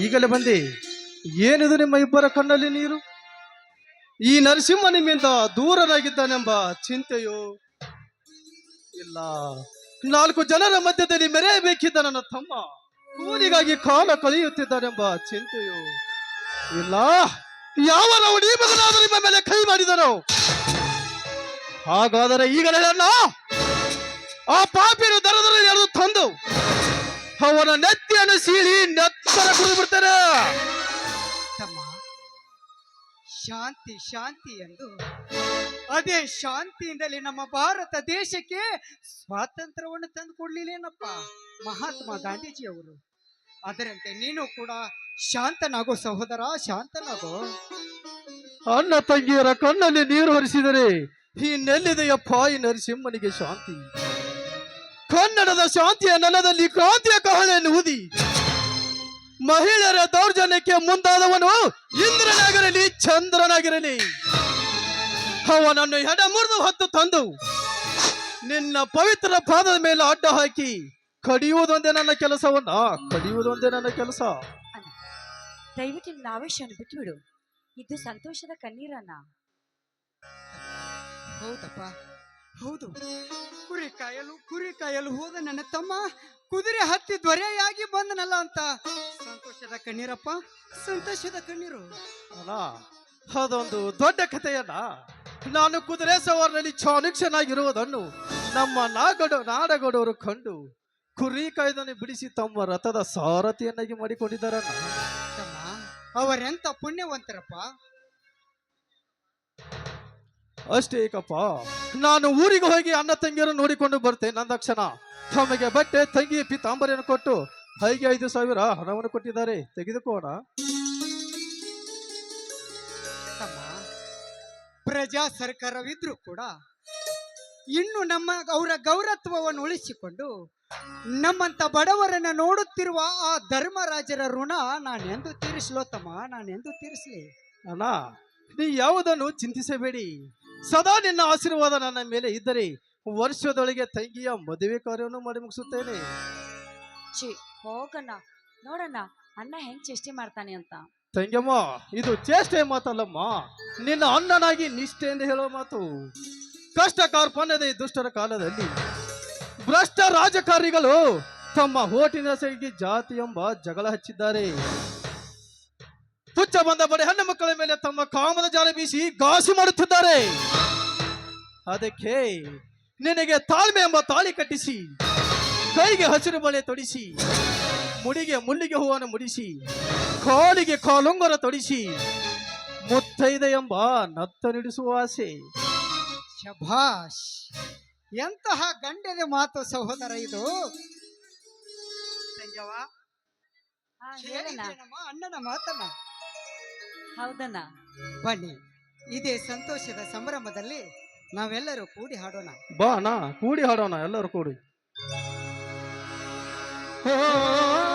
ಈಗಲೇ ಬಂದೆ. ಏನಿದು ನಿಮ್ಮ ಇಬ್ಬರ ಕಣ್ಣಲ್ಲಿ ನೀರು? ಈ ನರಸಿಂಹ ನಿಮ್ಮಿಂದ ದೂರನಾಗಿದ್ದಾನೆಂಬ ಚಿಂತೆಯೋ? ಇಲ್ಲ. ನಾಲ್ಕು ಜನರ ಮಧ್ಯದಲ್ಲಿ ಮೆರೆಯಬೇಕಿದ್ದ ನನ್ನ ತಮ್ಮ ಕೂಲಿಗಾಗಿ ಕಾಲ ಕಳೆಯುತ್ತಿದ್ದಾನೆಂಬ ಚಿಂತೆಯೋ? ಇಲ್ಲ. ಯಾವ ನಾವು ನೀ ಮಗನಾದರೂ ನಿಮ್ಮ ಮೇಲೆ ಕೈ ಮಾಡಿದನು? ಹಾಗಾದರೆ ಈಗಲೇ ಆ ಪಾಪಿನ ತಂದು ಅವನ ನೆತ್ತಿಯನ್ನು ಸೀಳಿ ನೆತ್ತರ ಕುಡಿದು ಬಿಡ್ತಾರೆ ತಮ್ಮ ಶಾಂತಿ ಶಾಂತಿ ಎಂದು ಅದೇ ಶಾಂತಿಯಿಂದಲೇ ನಮ್ಮ ಭಾರತ ದೇಶಕ್ಕೆ ಸ್ವಾತಂತ್ರ್ಯವನ್ನು ತಂದು ಕೊಡ್ಲಿಲ್ಲೇನಪ್ಪ? ಮಹಾತ್ಮ ಗಾಂಧೀಜಿಯವರು. ಅದರಂತೆ ನೀನು ಕೂಡ ಶಾಂತನಾಗೋ ಸಹೋದರ ಶಾಂತನಾಗೋ. ಅಣ್ಣ ತಂಗಿಯರ ಕಣ್ಣಲ್ಲಿ ನೀರು ಹರಿಸಿದರೆ ಈ ನೆಲ್ಲಿದೆಯಪ್ಪ ಈ ನರಸಿಂಹನಿಗೆ ಶಾಂತಿ. ಕನ್ನಡದ ಶಾಂತಿಯ ನೆಲದಲ್ಲಿ ಕ್ರಾಂತಿಯ ಕಹಳೆಯನ್ನು ಊದಿ. ಮಹಿಳೆಯರ ದೌರ್ಜನ್ಯಕ್ಕೆ ಮುಂದಾದವನು ಇಂದ್ರನಾಗಿರಲಿ ಚಂದ್ರನಾಗಿರಲಿ. ಅವನನ್ನು ಹೆಡ ಮುರಿದು ಹತ್ತು ತಂದು ನಿನ್ನ ಪವಿತ್ರ ಪಾದದ ಮೇಲೆ ಅಡ್ಡ ಹಾಕಿ ಕಡಿಯುವುದೊಂದೇ ನನ್ನ ಕೆಲಸವನ್ನ ಕಡಿಯುವುದೊಂದೇ ನನ್ನ ಕೆಲಸ. ದಯವಿಟ್ಟು ನಿನ್ನ ಆವೇಶವನ್ನು ಬಿಟ್ಬಿಡು ಇದು ಸಂತೋಷದ ಕಣ್ಣೀರನ್ನ. ಹೌದಪ್ಪ. ಹೌದು. ಕುರಿ ಕಾಯಲು ಕುರಿ ಕಾಯಲು ಹೋದ ನನ್ನ ತಮ್ಮ ಕುದುರೆ ಹತ್ತಿ ದೊರೆಯಾಗಿ ಬಂದನಲ್ಲ ಅಂತ. ಸಂತೋಷದ ಕಣ್ಣೀರಪ್ಪ ಸಂತೋಷದ ಕಣ್ಣೀರು. ಅಲ್ಲ ಅದೊಂದು ದೊಡ್ಡ ಕಥೆಯಲ್ಲ. ನಾನು ಕುದುರೆ ಸವಾರನಲ್ಲಿ ಚಾಣುಕ್ಷನಾಗಿರುವುದನ್ನು ನಮ್ಮ ನಾಗಡ ನಾಡಗಡವರು ಕಂಡು ಕುರಿ ಕಾಯ್ದನ್ನು ಬಿಡಿಸಿ ತಮ್ಮ ರಥದ ಸಾರಥಿಯನ್ನಾಗಿ ಮಾಡಿಕೊಂಡಿದ್ದಾರಲ್ಲ. ಅವರೆಂತ ಪುಣ್ಯವಂತರಪ್ಪ? ಅಷ್ಟೇ ಏಕಪ್ಪ ನಾನು ಊರಿಗೆ ಹೋಗಿ ಅಣ್ಣ ತಂಗಿಯರು ನೋಡಿಕೊಂಡು ಬರ್ತೇನೆ ನಂದಕ್ಷಣ ತಮಗೆ ಬಟ್ಟೆ ತಂಗಿ ಪಿತಾಂಬರಿಯನ್ನು ಕೊಟ್ಟು ಹೈಗೆ ಐದು ಸಾವಿರ ಹಣವನ್ನು ಕೊಟ್ಟಿದ್ದಾರೆ. ತೆಗೆದುಕೋಣ ಪ್ರಜಾ ಸರ್ಕಾರವಿದ್ರು ಕೂಡ ಇನ್ನು ನಮ್ಮ ಅವರ ಗೌರತ್ವವನ್ನು ಉಳಿಸಿಕೊಂಡು ನಮ್ಮಂತ ಬಡವರನ್ನ ನೋಡುತ್ತಿರುವ ಆ ಧರ್ಮರಾಜರ ಋಣ ಎಂದು ತೀರಿಸಲೋ ತಮ್ಮ ನಾನೆಂದು ತೀರಿಸಲಿ? ಅಣ್ಣ ನೀ ಯಾವುದನ್ನು ಚಿಂತಿಸಬೇಡಿ. ಸದಾ ನಿನ್ನ ಆಶೀರ್ವಾದ ನನ್ನ ಮೇಲೆ ಇದ್ದರೆ ವರ್ಷದೊಳಗೆ ತಂಗಿಯ ಮದುವೆ ಕಾರ್ಯವನ್ನು ಮಾಡಿ ಮುಗಿಸುತ್ತೇನೆ. ಛೀ ಹೋಗಣ್ಣ. ನೋಡಣ್ಣ ಅಣ್ಣ ಹೆಂಗ್ ಚೇಷ್ಟೆ ಮಾಡ್ತಾನೆ ಅಂತ. ತಂಗಮ್ಮ ಇದು ಚೇಷ್ಟೆ ಮಾತಲ್ಲಮ್ಮ. ನಿನ್ನ ಅಣ್ಣನಾಗಿ ನಿಷ್ಠೆ ಎಂದು ಹೇಳೋ ಮಾತು. ಕಷ್ಟ ಕಾರ್ಪಣ್ಯದ ಈ ದುಷ್ಟರ ಕಾಲದಲ್ಲಿ ಭ್ರಷ್ಟ ರಾಜಕಾರಿಗಳು ತಮ್ಮ ಹೋಟಿನ ಸೈಡ್ಗೆ ಜಾತಿ ಎಂಬ ಜಗಳ ಹಚ್ಚಿದ್ದಾರೆ. ತುಚ್ಚ ಬಂದ ಬಡ ಹೆಣ್ಣು ಮಕ್ಕಳ ಮೇಲೆ ತಮ್ಮ ಕಾಮದ ಜಾಲ ಬೀಸಿ ಗಾಸಿ ಮಾಡುತ್ತಿದ್ದಾರೆ. ಅದಕ್ಕೆ ನಿನಗೆ ತಾಳ್ಮೆ ಎಂಬ ತಾಳಿ ಕಟ್ಟಿಸಿ ಕೈಗೆ ಹಸಿರು ಬಳೆ ತೊಡಿಸಿ ಮುಡಿಗೆ ಮುಳ್ಳಿಗೆ ಹೂವನ್ನು ಮುಡಿಸಿ ಕಾಲಿಗೆ ಕಾಲುಂಗರ ತೊಡಿಸಿ ಮುತ್ತೈದೆ ಎಂಬ ನತ್ತ ನಿಡಿಸುವ ಆಸೆ. ಶಭಾಷ್ ಎಂತಹ ಗಂಡದ ಮಾತು ಸಹೋದರ ಇದು? ಅಣ್ಣನ ಮಾತನ್ನ. ಹೌದಣ್ಣ. ಬನ್ನಿ ಇದೇ ಸಂತೋಷದ ಸಂಭ್ರಮದಲ್ಲಿ ನಾವೆಲ್ಲರೂ ಕೂಡಿ ಹಾಡೋಣ. ಬಾ ಅಣ್ಣ ಕೂಡಿ ಹಾಡೋಣ ಎಲ್ಲರೂ ಕೂಡಿ. ಓ